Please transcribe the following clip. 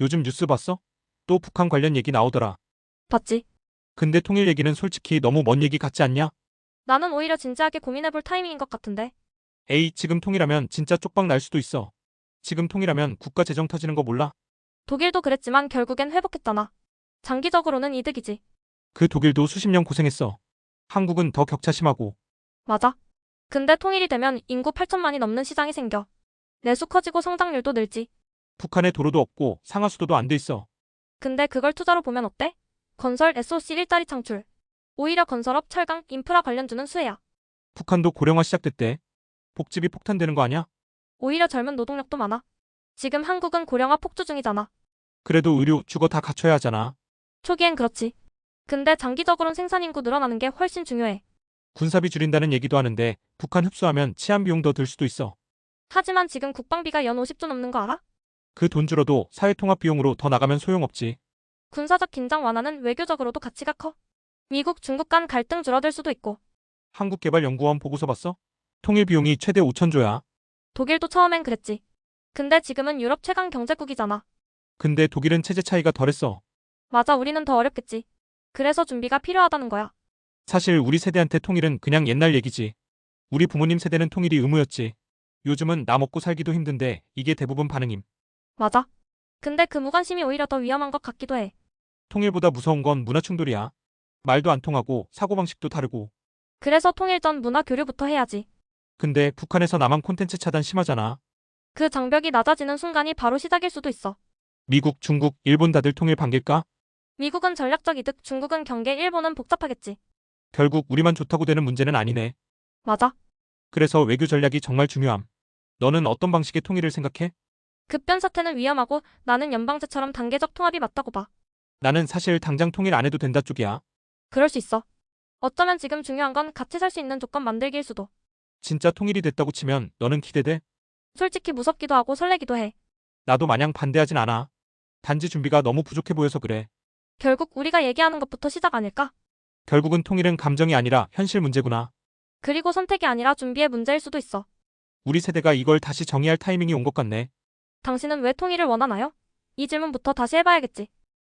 요즘 뉴스 봤어? 또 북한 관련 얘기 나오더라. 봤지? 근데 통일 얘기는 솔직히 너무 먼 얘기 같지 않냐? 나는 오히려 진지하게 고민해볼 타이밍인 것 같은데. 에이, 지금 통일하면 진짜 쪽박 날 수도 있어. 지금 통일하면 국가 재정 터지는 거 몰라? 독일도 그랬지만 결국엔 회복했잖아. 장기적으로는 이득이지. 그 독일도 수십 년 고생했어. 한국은 더 격차 심하고. 맞아. 근데 통일이 되면 인구 8천만이 넘는 시장이 생겨. 내수 커지고 성장률도 늘지. 북한에 도로도 없고 상하수도도 안 돼 있어. 근데 그걸 투자로 보면 어때? 건설 SOC 일자리 창출. 오히려 건설업, 철강, 인프라 관련주는 수혜야. 북한도 고령화 시작됐대. 복집이 폭탄되는 거 아니야? 오히려 젊은 노동력도 많아. 지금 한국은 고령화 폭주 중이잖아. 그래도 의료, 주거 다 갖춰야 하잖아. 초기엔 그렇지. 근데 장기적으로는 생산 인구 늘어나는 게 훨씬 중요해. 군사비 줄인다는 얘기도 하는데 북한 흡수하면 치안 비용 더 들 수도 있어. 하지만 지금 국방비가 연 50조 넘는 거 알아? 그돈 줄어도 사회통합 비용으로 더 나가면 소용없지. 군사적 긴장 완화는 외교적으로도 가치가 커. 미국, 중국 간 갈등 줄어들 수도 있고. 한국개발연구원 보고서 봤어? 통일 비용이 최대 5천조야. 독일도 처음엔 그랬지. 근데 지금은 유럽 최강 경제국이잖아. 근데 독일은 체제 차이가 덜했어. 맞아, 우리는 더 어렵겠지. 그래서 준비가 필요하다는 거야. 사실 우리 세대한테 통일은 그냥 옛날 얘기지. 우리 부모님 세대는 통일이 의무였지. 요즘은 나 먹고 살기도 힘든데 이게 대부분 반응임. 맞아. 근데 그 무관심이 오히려 더 위험한 것 같기도 해. 통일보다 무서운 건 문화 충돌이야. 말도 안 통하고 사고방식도 다르고. 그래서 통일 전 문화 교류부터 해야지. 근데 북한에서 남한 콘텐츠 차단 심하잖아. 그 장벽이 낮아지는 순간이 바로 시작일 수도 있어. 미국, 중국, 일본 다들 통일 반길까? 미국은 전략적 이득, 중국은 경계, 일본은 복잡하겠지. 결국 우리만 좋다고 되는 문제는 아니네. 맞아. 그래서 외교 전략이 정말 중요함. 너는 어떤 방식의 통일을 생각해? 급변 사태는 위험하고 나는 연방제처럼 단계적 통합이 맞다고 봐. 나는 사실 당장 통일 안 해도 된다 쪽이야. 그럴 수 있어. 어쩌면 지금 중요한 건 같이 살 수 있는 조건 만들기일 수도. 진짜 통일이 됐다고 치면 너는 기대돼? 솔직히 무섭기도 하고 설레기도 해. 나도 마냥 반대하진 않아. 단지 준비가 너무 부족해 보여서 그래. 결국 우리가 얘기하는 것부터 시작 아닐까? 결국은 통일은 감정이 아니라 현실 문제구나. 그리고 선택이 아니라 준비의 문제일 수도 있어. 우리 세대가 이걸 다시 정의할 타이밍이 온 것 같네. 당신은 왜 통일을 원하나요? 이 질문부터 다시 해봐야겠지.